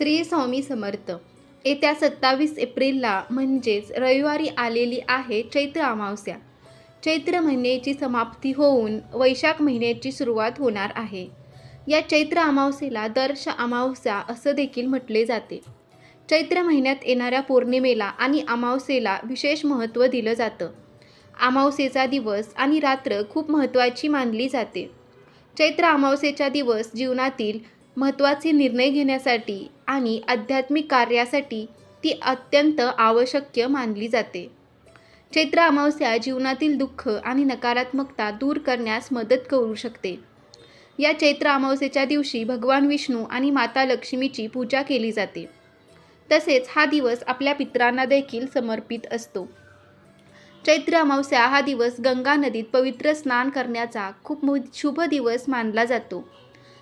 श्री स्वामी समर्थ. येत्या सत्तावीस एप्रिलला म्हणजेच रविवारी आलेली आहे चैत्र अमावस्या. चैत्र महिन्याची समाप्ती होऊन वैशाख महिन्याची सुरुवात होणार आहे. या चैत्र अमावस्येला दर्श अमावस्या असं देखील म्हटले जाते. चैत्र महिन्यात येणाऱ्या पौर्णिमेला आणि अमावस्येला विशेष महत्त्व दिलं जातं. अमावस्येचा दिवस आणि रात्र खूप महत्त्वाची मानली जाते. चैत्र अमावस्येचा दिवस जीवनातील महत्त्वाचे निर्णय घेण्यासाठी आणि आध्यात्मिक कार्यासाठी ती अत्यंत आवश्यक मानली जाते. चैत्र अमावस्या जीवनातील दुःख आणि नकारात्मकता दूर करण्यास मदत करू शकते. या चैत्र अमावस्येच्या दिवशी भगवान विष्णू आणि माता लक्ष्मीची पूजा केली जाते. तसेच हा दिवस आपल्या पित्रांना देखील समर्पित असतो. चैत्र अमावस्या हा दिवस गंगा नदीत पवित्र स्नान करण्याचा खूप मु शुभ दिवस मानला जातो.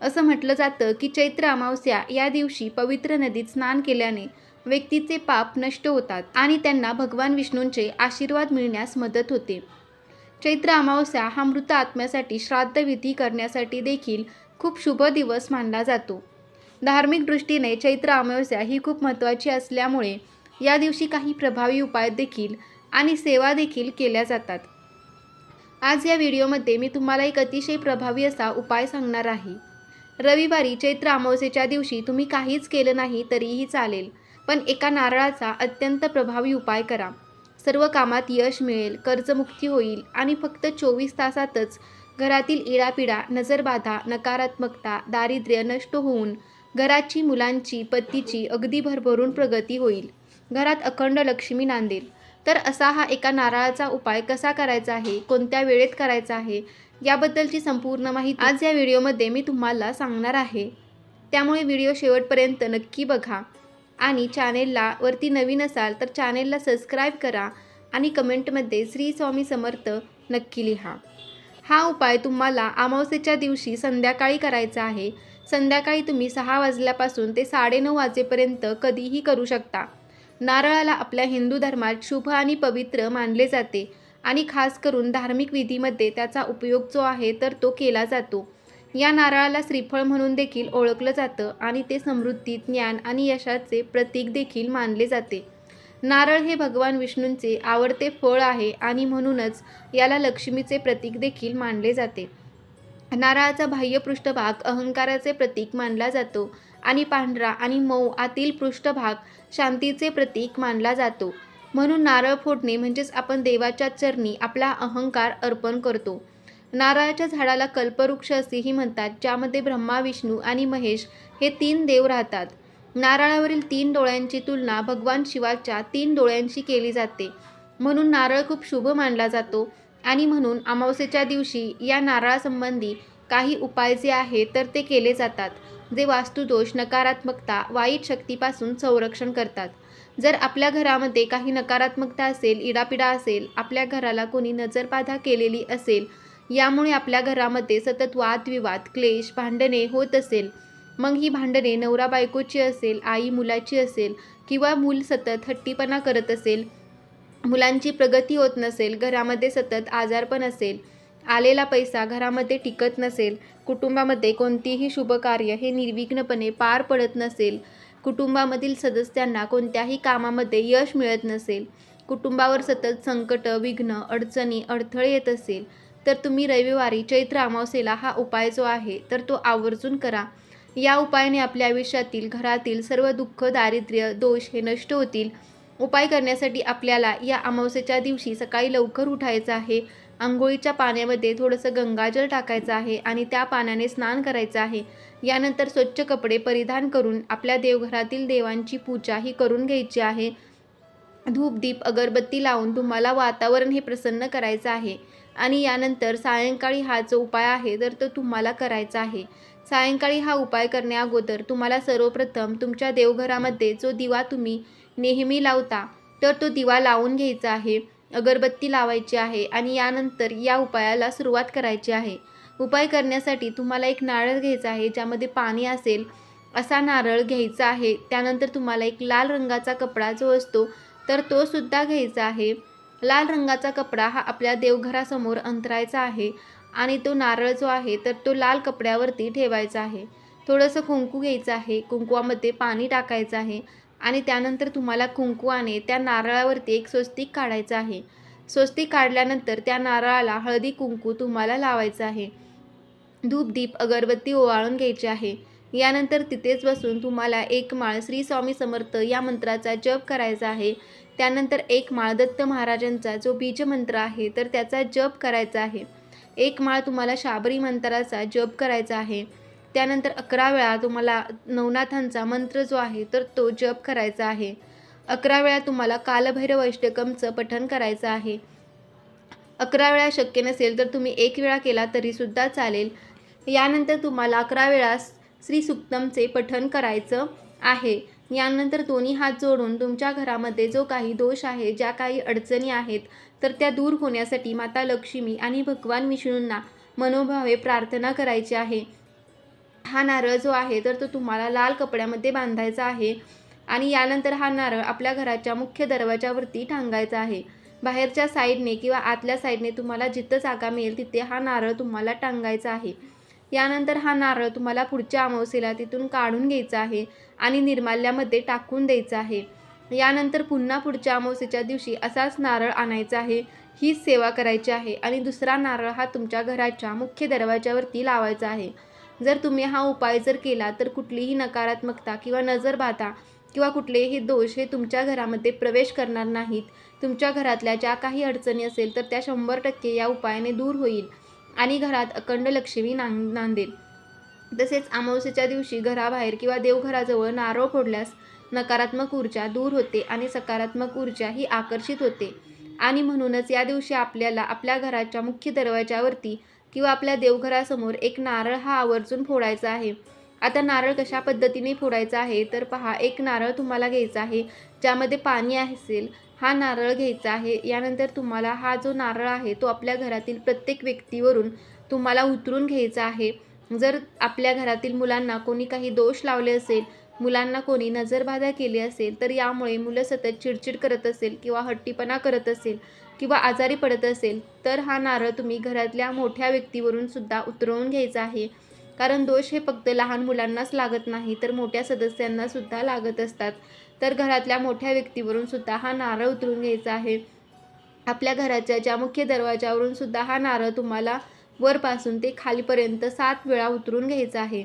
असं म्हटलं जातं की चैत्र अमावस्या या दिवशी पवित्र नदीत स्नान केल्याने व्यक्तीचे पाप नष्ट होतात आणि त्यांना भगवान विष्णूंचे आशीर्वाद मिळण्यास मदत होते. चैत्र अमावस्या हा मृत आत्म्यासाठी श्राद्धविधी करण्यासाठी देखील खूप शुभ दिवस मानला जातो. धार्मिक दृष्टीने चैत्र अमावस्या ही खूप महत्त्वाची असल्यामुळे या दिवशी काही प्रभावी उपाय देखील आणि सेवा देखील केल्या जातात. आज या व्हिडिओमध्ये मी तुम्हाला एक अतिशय प्रभावी असा उपाय सांगणार आहे. रविवारी चैत्र अमावस्येच्या दिवशी तुम्ही काहीच केलं नाही तरीही चालेल. पण एका नारळाचा अत्यंत प्रभावी उपाय करा. सर्व कामात यश मिळेल कर्जमुक्ती होईल आणि फक्त चोवीस तासातच घरातील इडापिडा नजरबाधा नकारात्मकता दारिद्र्य नष्ट होऊन घराची मुलांची पतीची अगदी भरभरून प्रगती होईल. घरात अखंड लक्ष्मी नांदेल. तर असा हा एका नारळाचा उपाय कसा करायचा आहे? कोणत्या वेळेत करायचा आहे? याबद्दलची संपूर्ण माहिती आज या व्हिडिओमध्ये मी तुम्हाला सांगणार आहे. त्यामुळे व्हिडिओ शेवटपर्यंत नक्की बघा. आणि चॅनेलला वरती नवीन असाल तर चॅनेलला सबस्क्राईब करा आणि कमेंटमध्ये श्री स्वामी समर्थ नक्की लिहा. हा उपाय तुम्हाला अमावस्येच्या दिवशी संध्याकाळी करायचा आहे. संध्याकाळी तुम्ही सहा वाजल्यापासून ते साडेनऊ वाजेपर्यंत कधीही करू शकता. नारळाला आपल्या हिंदू धर्मात शुभ आणि पवित्र मानले जाते. आणि खास करून धार्मिक विधीमध्ये त्याचा उपयोग जो आहे तर तो केला जातो. या नारळाला श्रीफळ म्हणून देखील ओळखलं जातं आणि ते समृद्धी ज्ञान आणि यशाचे प्रतीक देखील मानले जाते. नारळ हे भगवान विष्णूंचे आवडते फळ आहे आणि म्हणूनच याला लक्ष्मीचे प्रतीक देखील मानले जाते. नारळाचा बाह्य पृष्ठभाग अहंकाराचे प्रतीक मानला जातो आणि पांढरा आणि मऊ आतील पृष्ठभाग शांतीचे प्रतीक मानला जातो. म्हणून नारळ फोडणे म्हणजेच आपण देवाच्या चरणी आपला अहंकार अर्पण करतो. नारळाच्या झाडाला कल्पवृक्ष असेही म्हणतात ज्यामध्ये ब्रह्मा विष्णू आणि महेश हे तीन देव राहतात. नारळावरील तीन डोळ्यांची तुलना भगवान शिवाच्या तीन डोळ्यांशी केली जाते. म्हणून नारळ खूप शुभ मानला जातो आणि म्हणून अमावस्येच्या दिवशी या नारळासंबंधी काही उपाय जे आहेत तर ते केले जातात जे वास्तुदोष नकारात्मकता वाईट शक्तीपासून संरक्षण करतात. जर आपल्या घरामध्ये काही नकारात्मकता असेल इडापिडा असेल आपल्या घराला कोणी नजरबाधा केलेली असेल यामुळे आपल्या घरामध्ये सतत वादविवाद क्लेश भांडणे होत असेल. मग ही भांडणे नवरा बायकोची असेल आई मुलाची असेल किंवा मूल सतत हट्टीपणा करत असेल मुलांची प्रगती होत नसेल घरामध्ये सतत आजारपण असेल आलेला पैसा घरामध्ये टिकत नसेल कुटुंबामध्ये कोणतीही शुभकार्य हे निर्विघ्नपणे पार पडत नसेल कुटुंबामधील सदस्यांना कोणत्याही कामामध्ये यश मिळत नसेल कुटुंबावर सतत संकट विघ्न अडचणी अडथळे येत असेल तर तुम्ही रविवारी चैत्र अमावस्येला हा उपाय जो आहे तर तो आवर्जून करा. या उपायाने आपल्या आयुष्यातील घरातील सर्व दुःख दारिद्र्य दोष हे नष्ट होतील. उपाय करण्यासाठी आपल्याला या अमावस्येच्या दिवशी सकाळी लवकर उठायचं आहे. आंघोळीच्या पाण्यामध्ये थोडंसं गंगाजल टाकायचं आहे आणि त्या पाण्याने स्नान करायचं आहे. यानंतर स्वच्छ कपडे परिधान करून आपल्या देवघरातील देवांची पूजा ही करून घ्यायची आहे. धूपदीप अगरबत्ती लावून तुम्हाला वातावरण हे प्रसन्न करायचं आहे. आणि यानंतर सायंकाळी हा जो उपाय आहे तर तो तुम्हाला करायचा आहे. सायंकाळी हा उपाय करण्या अगोदर तुम्हाला सर्वप्रथम तुमच्या देवघरामध्ये जो दिवा तुम्ही नेहमी लावता तर तो दिवा लावून घ्यायचा आहे. अगरबत्ती लावायची आहे आणि यानंतर या उपायाला सुरुवात करायची आहे. उपाय करण्यासाठी तुम्हाला एक नारळ घ्यायचा आहे ज्यामध्ये पाणी असेल असा नारळ घ्यायचा आहे. त्यानंतर तुम्हाला एक लाल रंगाचा कपडा जो असतो तर तो सुद्धा घ्यायचा आहे. लाल रंगाचा कपडा हा आपल्या देवघरासमोर अंतरायचा आहे आणि तो नारळ जो आहे तर तो लाल कपड्यावरती ठेवायचा आहे. थोडंसं कुंकू घ्यायचं आहे. कुंकुवामध्ये पाणी टाकायचं आहे. आणि त्यानंतर तुम्हाला कुंकवाने त्या नारळावरती एक स्वस्तिक काढायचं आहे. स्वस्तिक काढल्यानंतर त्या नारळाला हळदी कुंकू तुम्हाला लावायचं आहे. धूप दीप अगरबत्ती ओवाळून घ्यायची आहे. यानंतर तिथेच बसून तुम्हाला एक माळ श्री स्वामी समर्थ या मंत्राचा जप करायचा आहे. त्यानंतर एक माळ दत्त महाराजांचा जो बीज मंत्र आहे तर त्याचा जप करायचा आहे. एक माळ तुम्हाला शाबरी मंत्राचा जप करायचा आहे. त्यानंतर अकरा वेळा तुम्हाला नवनाथांचा मंत्र जो आहे तर तो जप करायचा आहे. अकरा वेळा तुम्हाला कालभैरव अष्टकमचं पठण करायचं आहे. अकरा वेळा शक्य नसेल तर तुम्ही एक वेळा केला तरीसुद्धा चालेल. यानंतर तुम्हाला अकरा वेळा श्री सुक्तमचे पठण करायचं आहे. यानंतर दोन्ही हात जोडून तुमच्या घरामध्ये जो काही दोष आहे ज्या काही अडचणी आहेत तर त्या दूर होण्यासाठी माता लक्ष्मी आणि भगवान विष्णूंना मनोभावे प्रार्थना करायची आहे. हा नारळ जो आहे तर तो तुम्हाला लाल कपड्यामध्ये बांधायचा आहे. आणि यानंतर हा नारळ आपल्या घराच्या मुख्य दरवाजावरती टांगायचा आहे. बाहेरच्या साईडने किंवा आतल्या साईडने तुम्हाला जिथं जागा मिळेल तिथे हा नारळ तुम्हाला टांगायचा आहे. यानंतर हा नारळ तुम्हाला पुढच्या अमावस्येला तिथून काढून घ्यायचा आहे आणि निर्माल्यामध्ये टाकून द्यायचा आहे. यानंतर पुन्हा पुढच्या अमावस्येच्या दिवशी असाच नारळ आणायचा आहे. हीच सेवा करायची आहे. आणि दुसरा नारळ हा तुमच्या घराच्या मुख्य दरवाजावरती लावायचा आहे. जर तुम्ही हा उपाय जर केला तर कुठलीही नकारात्मकता किंवा नजर बाधा किंवा कुठलेही दोष हे तुमच्या घरामध्ये प्रवेश करणार नाहीत. तुमच्या घरातल्या ज्या काही अडचणी असेल तर त्या शंभर टक्के या उपायाने दूर होईल आणि घरात अखंड लक्ष्मी नांग नांदेल. तसेच अमावस्येच्या दिवशी घराबाहेर किंवा देवघराजवळ नारळ फोडल्यास नकारात्मक ऊर्जा दूर होते आणि सकारात्मक ऊर्जा ही आकर्षित होते. आणि म्हणूनच या दिवशी आपल्याला आपल्या घराच्या मुख्य दरवाजावरती किंवा आपल्या देवघरासमोर एक नारळ हा आवर्जून फोडायचा आहे. आता नारळ कशा पद्धतीने फोडायचा आहे? तर पहा एक नारळ तुम्हाला घ्यायचा आहे ज्यामध्ये पाणी असेल हा नारळ घ्यायचा आहे. यानंतर तुम्हाला हा जो नारळ आहे तो आपल्या घरातील प्रत्येक व्यक्तीवरून तुम्हाला उतरून घ्यायचा आहे. जर आपल्या घरातील मुलांना कोणी काही दोष लावले असेल मुलांना कोणी नजरबाधा केली असेल तर यामुळे मुलं सतत चिडचिड करत असेल किंवा हट्टीपणा करत असेल किंवा आजारी पडत असेल तर हा नारळ तुम्ही घरातल्या मोठ्या व्यक्तीवरून सुद्धा उतरवून घ्यायचा आहे. कारण दोष हे फक्त लहान मुलांनाच लागत नाही तर मोठ्या सदस्यांना सुद्धा लागत असतात. तर घरातल्या मोठ्या व्यक्तीवरून सुद्धा हा नारळ उतरून घ्यायचा आहे. आपल्या घराच्या ज्या मुख्य दरवाजावरून सुद्धा हा नारळ तुम्हाला वरपासून ते खालीपर्यंत सात वेळा उतरून घ्यायचा आहे.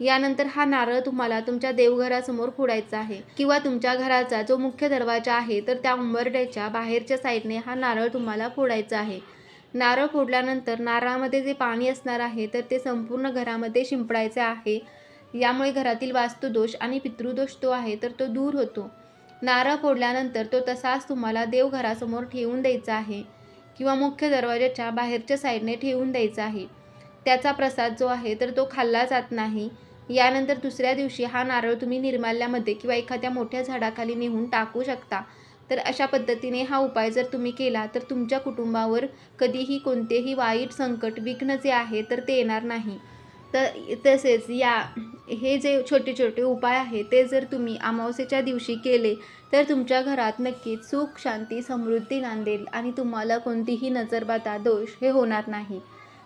यानंतर हा नारळ तुम्हाला तुमच्या देवघरासमोर फोडायचा आहे. किंवा तुमच्या घराचा जो मुख्य दरवाजा आहे तर त्या उंबरड्याच्या बाहेरच्या साईडने हा नारळ तुम्हाला फोडायचा आहे. नारळ फोडल्यानंतर नारळामध्ये जे पाणी असणार आहे तर ते संपूर्ण घरामध्ये शिंपडायचे आहे. यामुळे घरातील वास्तुदोष आणि पितृदोष तो आहे तर तो दूर होतो. नारळ फोडल्यानंतर तो तसाच तुम्हाला देवघरासमोर ठेवून द्यायचा आहे. किंवा मुख्य दरवाजाच्या बाहेरच्या साईडने ठेवून द्यायचा आहे. त्याचा प्रसाद जो आहे तर तो खाल्ला जात नाही. यानंतर दुसऱ्या दिवशी हा नारळ तुम्ही निर्माल्यामध्ये किंवा एखाद्या मोठ्या झाडाखाली नेऊन टाकू शकता. तर अशा पद्धतीने हा उपाय जर तुम्ही केला तर तुमच्या कुटुंबावर कधीही कोणतेही वाईट संकट विघ्न जे आहे तर ते येणार नाही. तर तसेच या हे जे छोटे छोटे उपाय आहे ते जर तुम्ही अमावस्येच्या दिवशी केले तर तुमच्या घरात नक्कीच सुख शांती समृद्धी नांदेल आणि तुम्हाला कोणतीही नजरबाधा दोष हे होणार नाही.